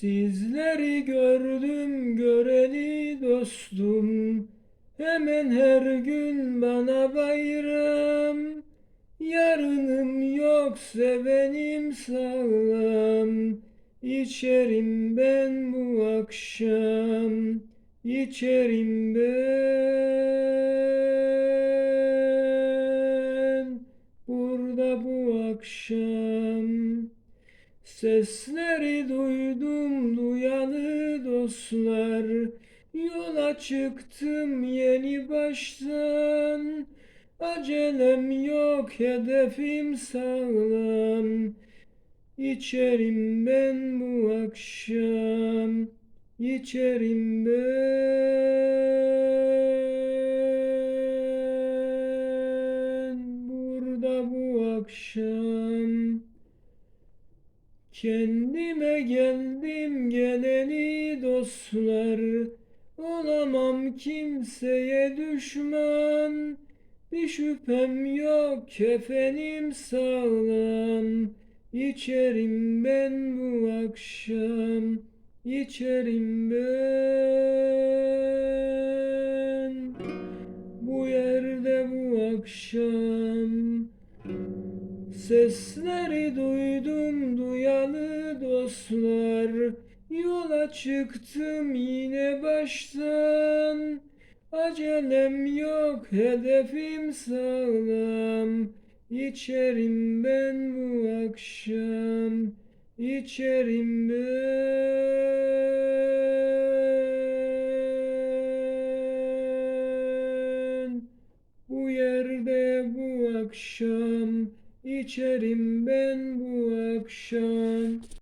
Sizleri gördüm göreli dostum. Hemen her gün bana bayram. Yarınım yok sevenim sağlam. İçerim ben bu akşam İçerim ben. Burada bu akşam Sesleri duydum duyalı dostlar. Yola çıktım yeni baştan. Acelem yok hedefim sağlam. İçerim ben bu akşam. İçerim ben. Burada bu akşam Kendime geldim geleli dostlar. Olamam kimseye düşman. Bir şüphem yok kefenim sağlam. İçerim ben bu akşam. İçerim ben. Bu yerde bu akşam Sesleri duydum duyalı dostlar. Yola çıktım yine baştan. Acelem yok hedefim sağlam. İçerim ben bu akşam İçerim ben. Bu yerde bu akşam İçerim ben bu akşam